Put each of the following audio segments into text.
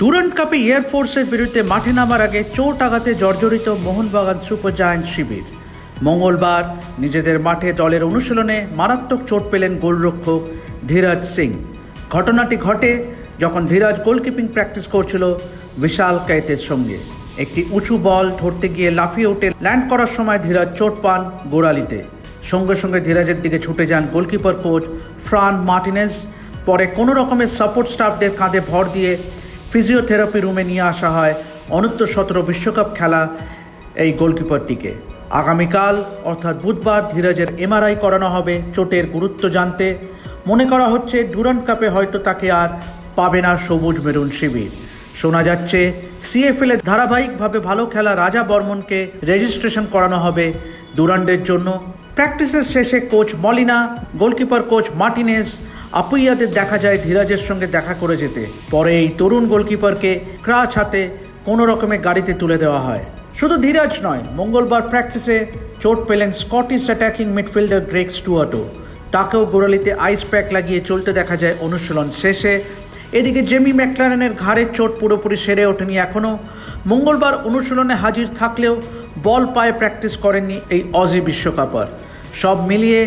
Durand কাপে এয়ারফোর্সের বিরুদ্ধে মাঠে নামার আগে চোট আঘাতে জর্জরিত মোহনবাগান সুপার জায়ান্ট শিবির। মঙ্গলবার নিজেদের মাঠে দলের অনুশীলনে মারাত্মক চোট পেলেন গোলরক্ষক ধীরাজ সিং। ঘটনাটি ঘটে যখন ধীরাজ গোলকিপিং প্র্যাকটিস করছিল বিশাল কায়েতের সঙ্গে। একটি উঁচু বল ধরতে গিয়ে লাফিয়ে উঠে ল্যান্ড করার সময় ধীরাজ চোট পান গোড়ালিতে। সঙ্গে সঙ্গে ধীরাজের দিকে ছুটে যান গোলকিপার কোচ ফ্রান মার্টিনেস। পরে কোনো রকমের সাপোর্ট স্টাফদের কাঁধে ভর দিয়ে ফিজিওথেরাপি রুমে নিয়ে আসা হয় অনূর্ধ্ব সতেরো বিশ্বকাপ খেলা এই গোলকিপারটিকে। আগামীকাল, অর্থাৎ বুধবার, ধীরাজের এমআরআই করানো হবে চোটের গুরুত্ব জানতে। মনে করা হচ্ছে ডুরান্ট কাপে হয়তো তাকে আর পাবে না সবুজ মেরুন শিবির। শোনা যাচ্ছে, সিএফএল ধারাবাহিকভাবে ভালো খেলা রাজা বর্মনকে রেজিস্ট্রেশন করানো হবে ডুরান্ডের জন্য। প্র্যাকটিসের শেষে coach Molina, goalkeeper coach Martinez আপুইয়াদের দেখা যায় ধীরাজের সঙ্গে দেখা করে যেতে। পরে এই তরুণ গোলকিপারকে ক্রাচ হাতে কোনো রকমের গাড়িতে তুলে দেওয়া হয়। শুধু ধীরাজ নয়, মঙ্গলবার প্র্যাকটিসে চোট পেলেন স্কটিশ অ্যাটাকিং মিডফিল্ডার গ্রেক স্টুয়ার্টও। তাকেও গোড়ালিতে আইস প্যাক লাগিয়ে চলতে দেখা যায় অনুশীলন শেষে। এদিকে জেমি ম্যাকলারেনের ঘাড়ের চোট পুরোপুরি সেরে ওঠেনি এখনও। মঙ্গলবার অনুশীলনে হাজির থাকলেও বল পায়ে প্র্যাকটিস করেননি এই অজি বিশ্বকাপার। সব মিলিয়ে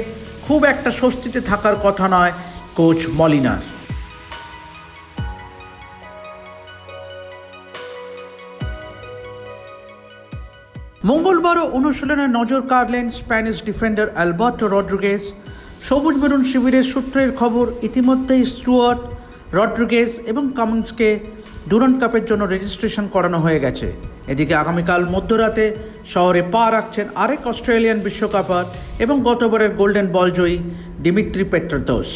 খুব একটা স্বস্তিতে থাকার কথা নয় কোচ মলিনার মঙ্গলবারও অনুশীলনে নজর কাড়লেন স্প্যানিশ ডিফেন্ডার অ্যালবার্টো রড্রিগেজ। সবুজ মেরুন শিবিরের সূত্রের খবর, ইতিমধ্যেই স্টুয়ার্ট, রড্রিগেজ এবং কামিন্সকে ডুরান্ট কাপের জন্য রেজিস্ট্রেশন করানো হয়ে গেছে। এদিকে আগামীকাল মধ্যরাতে শহরে পা রাখছেন আরেক অস্ট্রেলিয়ান বিশ্বকাপার এবং গতবারের গোল্ডেন বল জয়ী দিমিত্রি পেট্রোদোস।